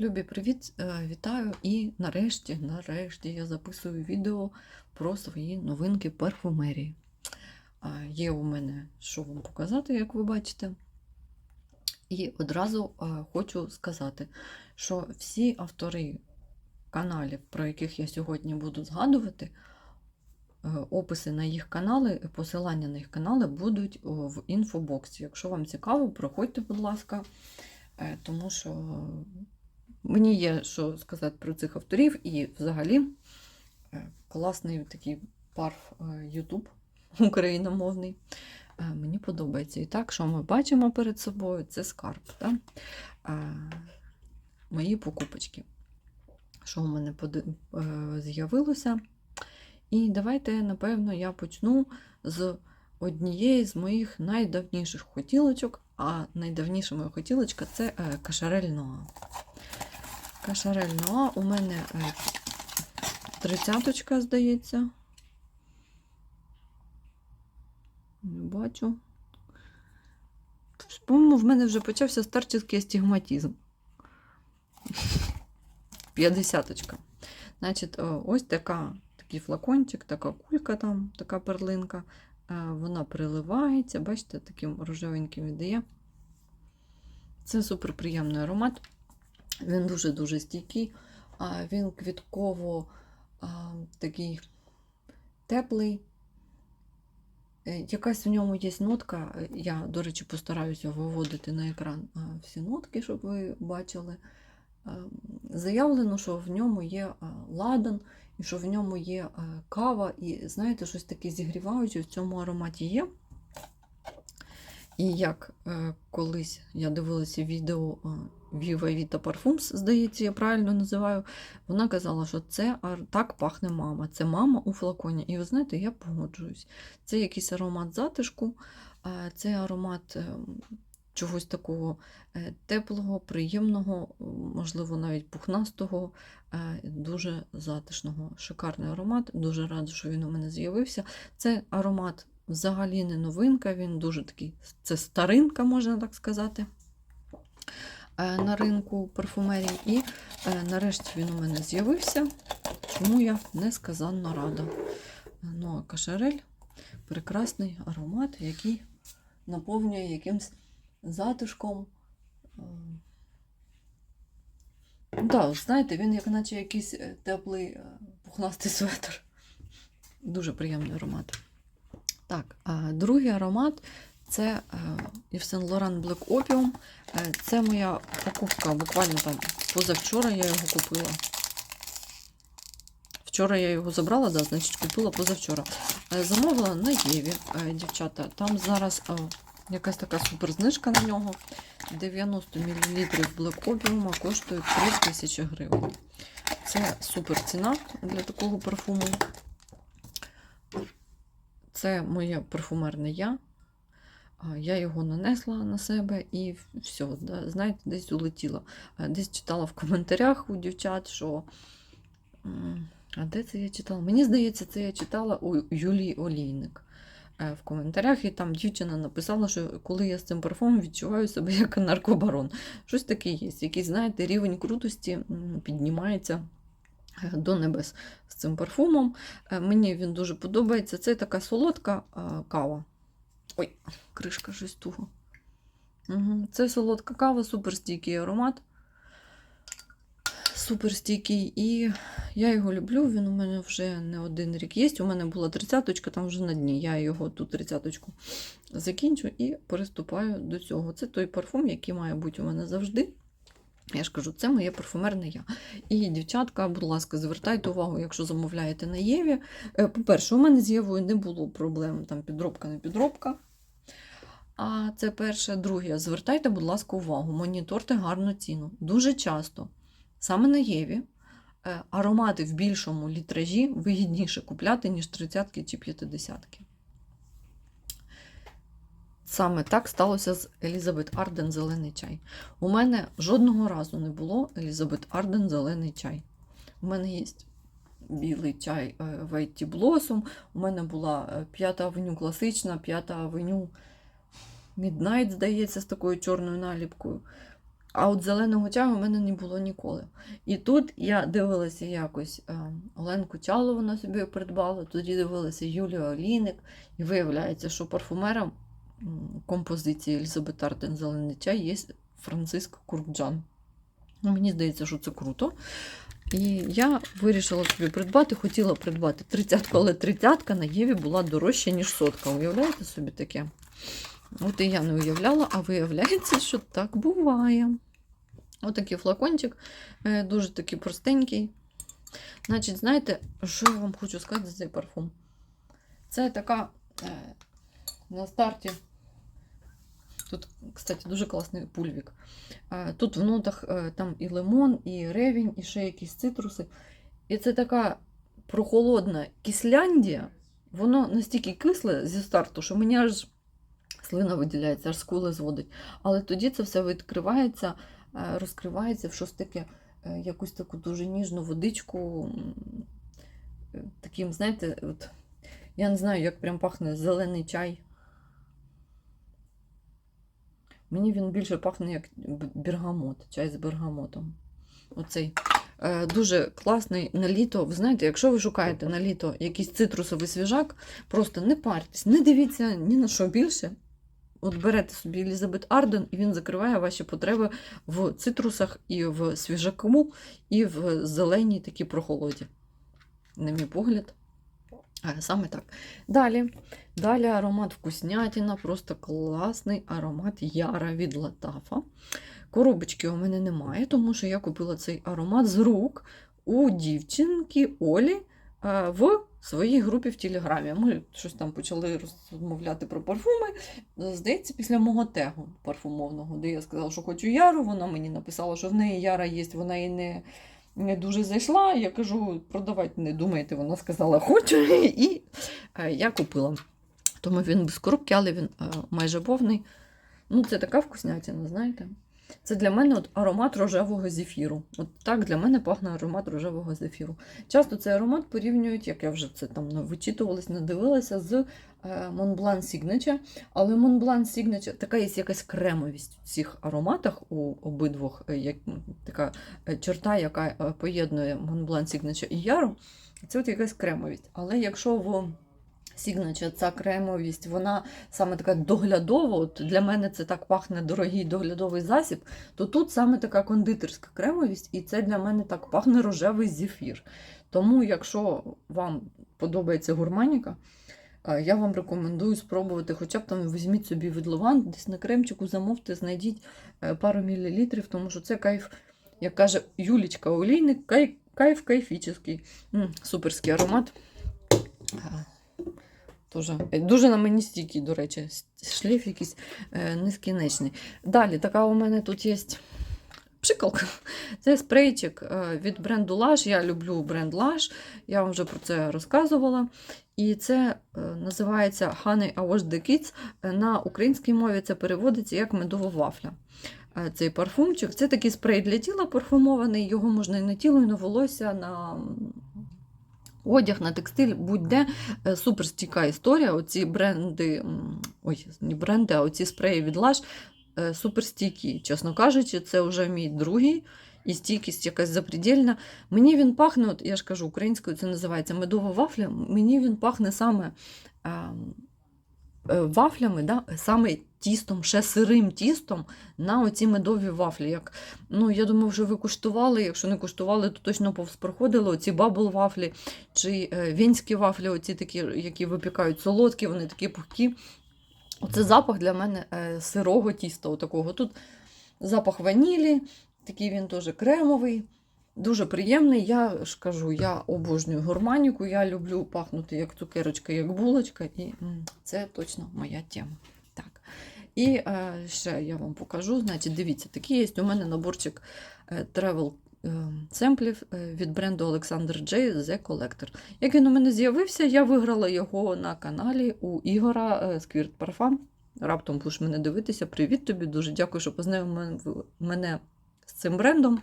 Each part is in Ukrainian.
Любі, привіт! Е, Вітаю! І нарешті, нарешті я записую відео про свої новинки парфумерії. Є у мене що вам показати, як ви бачите. І одразу е, хочу сказати, що всі автори каналів, про яких я сьогодні буду згадувати, е, описи на їх канали, посилання на їх канали будуть в інфобоксі. Якщо вам цікаво, проходьте, будь ласка, тому що мені є що сказати про цих авторів, і взагалі е, класний такий парф е, YouTube україномовний. Е, Мені подобається. І так, що ми бачимо перед собою, це скарб. Так? Е, Мої покупочки. Що у мене е, з'явилося. І давайте, напевно, я почну з однієї з моїх найдавніших хотілочок. А найдавніша моя хотілочка це е, кашарель Ноа. Кашарель Ноа у мене е, тридцяточка, здається. Не бачу. По-моєму, в мене вже почався старческий астигматизм. П'ятдесяточка. Значить, ось така, такий флакончик, така кулька там, така перлинка. Е, Вона приливається, бачите, таким рожевеньким віддає. Це суперприємний аромат. Він дуже-дуже стійкий. а, Він квітково такий теплий. Е, Якась в ньому є нотка. е, Я, до речі, постараюся виводити на екран всі нотки, щоб ви бачили. Заявлено, що в ньому є ладан, і що в ньому є кава, і знаєте, щось таке зігріваюче в цьому ароматі є. І як е, колись я дивилася відео Viva Vita Parfums, здається, я правильно називаю, вона казала, що це так пахне мама. Це мама у флаконі. І ви знаєте, я погоджуюсь. Це якийсь аромат затишку, е, це аромат е, чогось такого теплого, приємного, можливо, навіть пухнастого, дуже затишного. Шикарний аромат. Дуже рада, що він у мене з'явився. Це аромат взагалі не новинка, він дуже такий, це старинка, можна так сказати, е, на ринку парфумерії. І е, нарешті він у мене з'явився, чому я несказанно рада. Ну, а кашарель прекрасний аромат, який наповнює якимсь затишком. Е, Так, знаєте, він як наче якийсь теплий пухнастий светр. Дуже приємний аромат. Так, другий аромат це е, Yves Saint Laurent Black. Е, Це моя покупка буквально там позавчора я його купила. Вчора я його забрала, да, значить купила позавчора. Е, Замовила на Єві, е, дівчата. Там зараз е, якась така суперзнижка на нього. 90 мл Black Opium коштує 3 тисячі гривень. Це супер ціна для такого парфуму. Це моє парфумерне я. Я його нанесла на себе і все, да, знаєте, десь улетіла. Десь читала в коментарях у дівчат, що. А де це я читала? Мені здається, це я читала у Юлії Олійник е, в коментарях, і там дівчина написала, що коли я з цим парфумом відчуваю себе як наркобарон. Щось таке є. Якийсь, знаєте, рівень крутості піднімається до небес з цим парфумом. Е, Мені він дуже подобається. Це така солодка е, кава. Ой, кришка щось туго. Угу. Це солодка кава, суперстійкий аромат. Суперстійкий. І я його люблю. Він у мене вже не один рік є. У мене була тридцяточка, там вже на дні. Я його ту тридцяточку закінчу і переступаю до цього. Це той парфум, який має бути у мене завжди. Я ж кажу, це моє парфумерне я. І, дівчатка, будь ласка, звертайте увагу, якщо замовляєте на Єві. Е, По-перше, у мене з Євою не було проблем, там підробка, не підробка. А це перше. Друге, звертайте, будь ласка, увагу, моніторте гарну ціну. Дуже часто, саме на Єві, е, аромати в більшому літражі вигідніше купляти, ніж 30 чи 50. Саме так сталося з Елізабет Арден Зелений чай. У мене жодного разу не було Елізабет Арден Зелений чай. У мене є білий чай Вейті Блосом. У мене була е, п'ята авеню класична, п'ята авеню Midnight, здається, з такою чорною наліпкою. А от зеленого чаю у мене не було ніколи. І тут я дивилася якось е, Оленку Чалу, вона собі придбала, тоді дивилася Юлію Олійник, і виявляється, що парфумером м, композиції Елізабет Арден Зелений чай є Франциск Куркджан. Ну, Мені здається, що це круто. І я вирішила собі придбати, хотіла придбати 30 але 30 на Єві була дорожча, ніж сотка. Уявляєте собі таке? От і я не уявляла, а виявляється, що так буває. Отакий флакончик, е, дуже такий простенький. Значить, знаєте, що я вам хочу сказати за цей парфум? Це така е, на старті. Тут, кстати, дуже класний пульвік. Тут в нотах е, там і лимон, і ревінь, і ще якісь цитруси. І це така прохолодна кисляндія. Воно настільки кисле зі старту, що мені аж слина виділяється, аж скули зводить. Але тоді це все відкривається, е, розкривається в щось таке, якусь таку дуже ніжну водичку. Таким, знаєте, от, я не знаю, як прям пахне зелений чай. Мені він більше пахне як бергамот, чай з бергамотом. Оцей. Е, дуже класний на літо. Ви знаєте, якщо ви шукаєте на літо якийсь цитрусовий свіжак, просто не парьтесь, не дивіться ні на що більше. От берете собі Елізабет Арден, і він закриває ваші потреби в цитрусах і в свіжаку, і в зеленій такій прохолоді. На мій погляд. Саме так. Далі. Далі аромат вкуснятіна, просто класний аромат Яра від Латафа. Коробочки у мене немає, тому що я купила цей аромат з рук у дівчинки Олі е, в своїй групі в Телеграмі. Ми щось там почали розмовляти про парфуми. Здається, після мого тегу парфумовного, де я сказала, що хочу Яру. Вона мені написала, що в неї Яра є, вона їй не, не дуже зайшла. Я кажу, продавати не думайте. Вона сказала, хочу, і е, я купила. Тому він без коробки, але він е, майже повний. Ну, це така вкуснятина, знаєте. Це для мене от аромат рожевого зефіру. От так для мене пахне аромат рожевого зефіру. Часто цей аромат порівнюють, як я вже це там ну, вичитувалась, надивилася, з е, Montblanc Signature. Але Montblanc Signature така є якась кремовість в цих ароматах у обидвох, е, як, така е, черта, яка поєднує Montblanc Signature і Яру. Це от якась кремовість. Але якщо в Signature ця кремовість, вона саме така доглядова, от для мене це так пахне дорогий доглядовий засіб, то тут саме така кондитерська кремовість, і це для мене так пахне рожевий зефір. Тому, якщо вам подобається гурманіка, я вам рекомендую спробувати, хоча б там візьміть собі від десь на кремчику замовте, знайдіть е, пару мілілітрів, тому що це кайф, як каже Юлічка Олійник, кайф, кайф кайфічний. Суперський аромат. Е, Дуже, дуже на мені стійкий, до речі, шлейф якийсь е, нескінчений. Далі, така у мене тут є пшикалка. Це спрейчик е, від бренду Lush. Я люблю бренд Lush, я вам вже про це розказувала. І це е, називається Honey I Wash the Kids. Е, На українській мові це переводиться як медова вафля. Е, Цей парфумчик. Це такий спрей для тіла парфумований, його можна і на тіло, і на волосся, на одяг, на текстиль, будь-де. Супер стійка історія. Оці бренди, ой, не бренди, а оці спреї від Lush супер стійкі. Чесно кажучи, це вже мій другий. І стійкість якась запредельна. Мені він пахне, от я ж кажу, українською це називається медова вафля. Мені він пахне саме е, е, вафлями, да? саме тістом, ще сирим тістом на оці медові вафлі. Як, ну, я думаю, вже ви куштували. Якщо не куштували, то точно повз проходили оці бабл вафлі чи е, вінські вафлі, оці такі, які випікають солодкі, вони такі пухкі. Оце запах для мене е, сирого тіста. Отакого. Тут запах ванілі, такий він теж кремовий, дуже приємний. Я ж кажу, я обожнюю гурманіку, я люблю пахнути як цукерочка, як булочка, і це точно моя тема. Так. І е, ще я вам покажу. Значить, дивіться, такий є у мене наборчик е, travel семплів е, від бренду Alexander J The Collector. Як він у мене з'явився, я виграла його на каналі у Ігора Squirt Parfum. Раптом будеш мене дивитися. Привіт тобі, дуже дякую, що познайомив мене з цим брендом.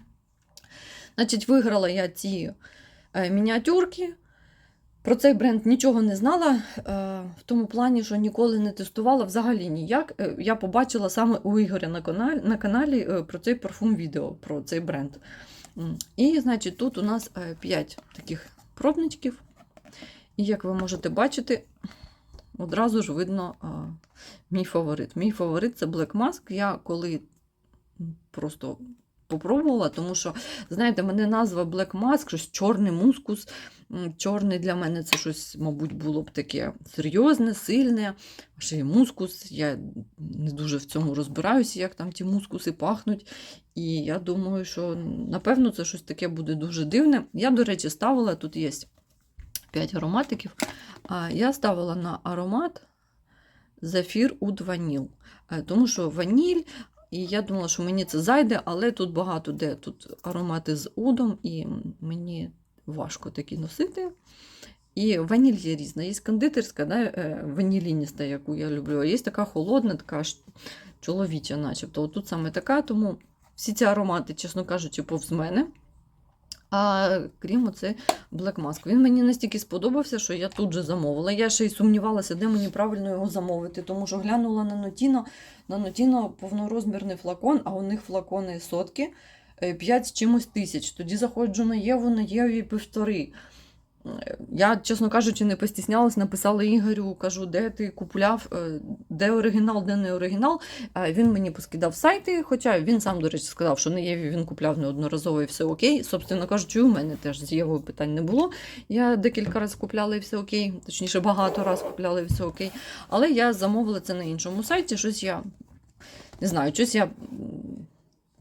Значить, виграла я ці е, мініатюрки. Про цей бренд нічого не знала, е, в тому плані, що ніколи не тестувала взагалі ніяк. Е, Я побачила саме у Ігоря на каналі, на каналі про цей парфум відео, про цей бренд. І, значить, тут у нас 5 таких пробничків. І як ви можете бачити, одразу ж видно мій фаворит. Мій фаворит це Black Mask. Я коли просто попробувала, тому що, знаєте, мене назва Black Mask, щось чорний мускус. Чорний для мене це щось, мабуть, було б таке серйозне, сильне. Ще й мускус. Я не дуже в цьому розбираюся, як там ті мускуси пахнуть. І я думаю, що напевно це щось таке буде дуже дивне. Я, до речі, ставила, тут є 5 ароматиків. Я ставила на аромат Зефір Уд Ваніл. Е, Тому що ваніль, і я думала, що мені це зайде, але тут багато де тут аромати з удом, і мені важко такі носити. І ваніль є різна. Є кондитерська, да, е, ванілініста, яку я люблю, а є така холодна, така чоловіча, начебто. От тут саме така, тому всі ці аромати, чесно кажучи, повз мене. А крім оце Black Mask. Він мені настільки сподобався, що я тут же замовила. Я ще й сумнівалася, де мені правильно його замовити, тому що глянула на Нотіно. На Нотіно повнорозмірний флакон, а у них флакони сотки 5 з чимось тисяч. Тоді заходжу на Єву, на Єві півтори. Я, чесно кажучи, не постіснялась, написала Ігорю, кажу, де ти купляв, е, де оригінал, де не оригінал. Він мені поскидав сайти, хоча він сам, до речі, сказав, що на Єві він купляв неодноразово і все окей. Собственно кажучи, у мене теж з Євою питань не було. Я декілька разів купляла і все окей, точніше, багато разів купляла і все окей. Але я замовила це на іншому сайті. Щось я не знаю, щось я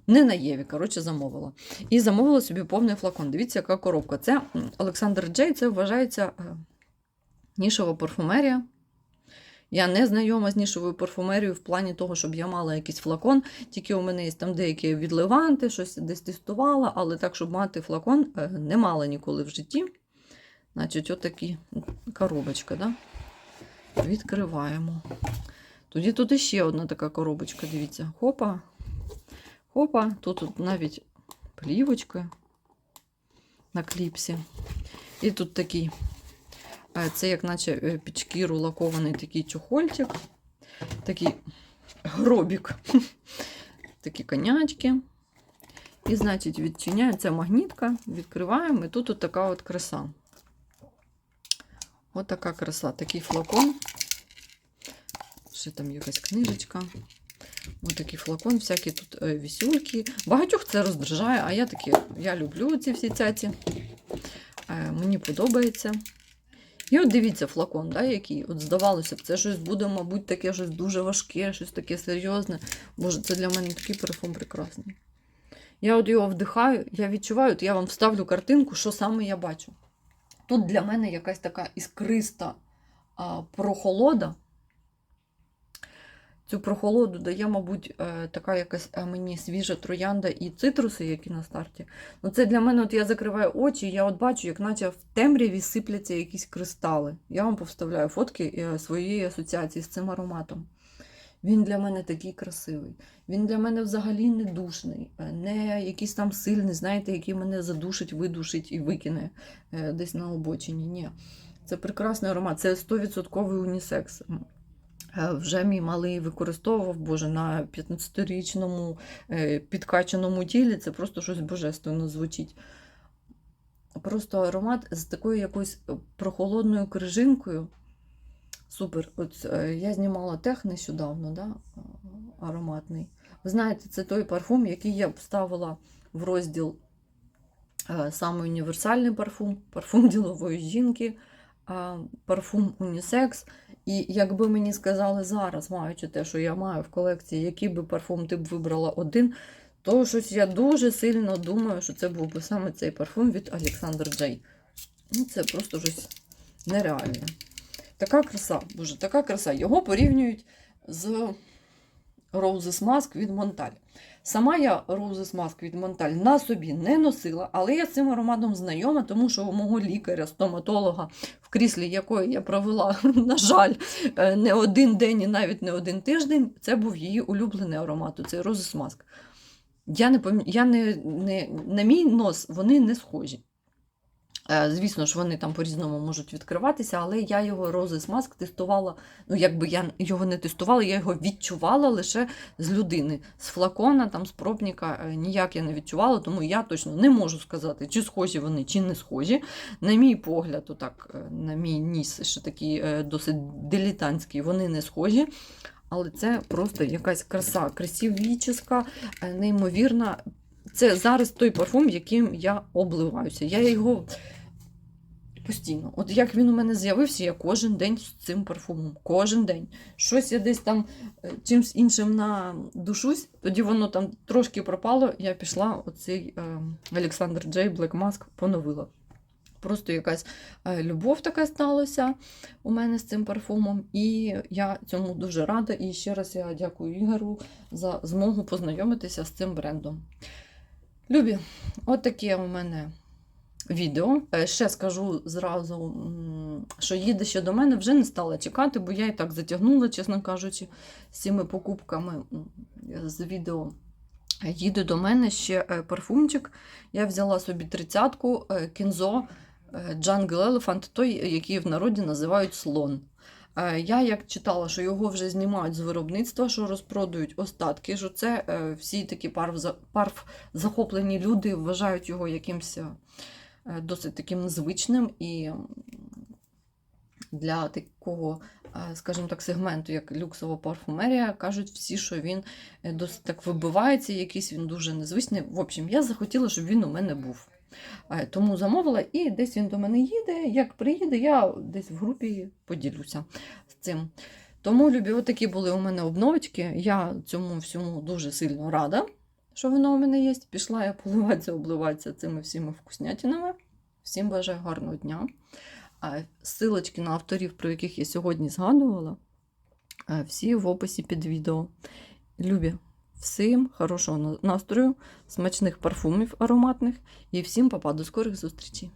не на Єві, коротше, замовила. І замовила собі повний флакон. Дивіться, яка коробка. Це Олександр Джей, це вважається е, нішова парфумерія. Я не знайома з нішовою парфумерією в плані того, щоб я мала якийсь флакон. Тільки у мене є там деякі відливанти, щось десь тестувала, але так, щоб мати флакон, е, не мала ніколи в житті. Значить, отакі коробочка, да? Відкриваємо. Тоді тут іще одна така коробочка, дивіться. Хопа. Хопа. Тут, тут навіть плівочка на кліпсі. І тут такий, е, це як наче е, під шкіру лакований такий чохольчик, такий гробік, такі конячки. І, значить, відчиняється магнітка, відкриваємо, і тут от така от краса. От така краса, такий флакон. Ще там якась книжечка. Ось такий флакон, всякі тут е, вісюльки. Багатьох це роздражає, а я такі, я люблю ці всі цяці. Е, мені подобається. І от дивіться флакон, да, який. От здавалося б, це щось буде, мабуть, таке щось дуже важке, щось таке серйозне. Боже, це для мене такий парфум прекрасний. Я от його вдихаю, я відчуваю, от я вам вставлю картинку, що саме я бачу. Тут для мене якась така іскриста а, прохолода. Цю прохолоду дає, мабуть, е, така якась е, мені свіжа троянда і цитруси, які на старті. Ну, це для мене, от я закриваю очі, я от бачу, як наче в темряві сипляться якісь кристали. Я вам повставляю фотки е, своєї асоціації з цим ароматом. Він для мене такий красивий. Він для мене взагалі не душний, не якийсь там сильний, знаєте, який мене задушить, видушить і викине десь на обочині. Ні. Це прекрасний аромат, це 100% унісекс. Е, Вже мій малий використовував, боже, на 15-річному е, підкачаному тілі це просто щось божественно звучить. Просто аромат з такою якоюсь прохолодною крижинкою. Супер. От е, я знімала тех нещодавно, да? е, ароматний. Ви знаєте, це той парфум, який я б ставила в розділ е, саме універсальний парфум, парфум ділової жінки, парфум унісекс. І якби мені сказали зараз, маючи те, що я маю в колекції, який би парфум ти б вибрала один, то щось я дуже сильно думаю, що це був би саме цей парфум від Олександр Джей. Ну, це просто щось нереальне. Така краса, боже, така краса. Його порівнюють з Roses Mask від Монталь. Сама я Roses Mask від Монталь на собі не носила, але я з цим ароматом знайома, тому що у мого лікаря, стоматолога, в кріслі якої я провела, на жаль, е, не один день і навіть не один тиждень, це був її улюблений аромат. Це Roses Mask. Я не, я не, не, на мій нос вони не схожі. Е, Звісно ж, вони там по-різному можуть відкриватися, але я його Roses Mask тестувала. Ну, якби я його не тестувала, я його відчувала лише з людини. З флакона, там, з пробника е, ніяк я не відчувала, тому я точно не можу сказати, чи схожі вони, чи не схожі. На мій погляд, отак, е, на мій ніс, ще такий досить дилетантський, вони не схожі. Але це просто якась краса, красивічна, е, неймовірна. Це зараз той парфум, яким я обливаюся. Я його постійно. От як він у мене з'явився, я кожен день з цим парфумом. Кожен день. Щось я десь там е, чимсь іншим надушусь, тоді воно там трошки пропало. Я пішла оцей е, Олександр Джей Black Mask поновила. Просто якась е, любов така сталася у мене з цим парфумом, і я цьому дуже рада. І ще раз я дякую Ігору за змогу познайомитися з цим брендом. Любі, от таке у мене відео. Е, Ще скажу зразу, що їде ще до мене, вже не стала чекати, бо я і так затягнула, чесно кажучи, з цими покупками з відео. Їде до мене ще е, парфумчик. Я взяла собі тридцятку е, кінзо Jungle Elephant, той, який в народі називають слон. Е, Я як читала, що його вже знімають з виробництва, що розпродають остатки, що це е, всі такі парф, захоплені люди вважають його якимось е, досить таким незвичним і для такого, скажімо так, сегменту, як люксова парфумерія, кажуть всі, що він досить так вибивається, якийсь він дуже незвичний. В общем, я захотіла, щоб він у мене був. Е, Тому замовила, і десь він до мене їде. Як приїде, я десь в групі поділюся з цим. Тому, любі, отакі були у мене обновочки. Я цьому всьому дуже сильно рада, що воно у мене є. Пішла я поливатися, обливатися цими всіми вкуснятинами. Всім бажаю гарного дня. Силочки на авторів, про яких я сьогодні згадувала, е, всі в описі під відео. Любі, всім хорошого на- настрою, смачних парфумів ароматних і всім папа, до скорих зустрічей!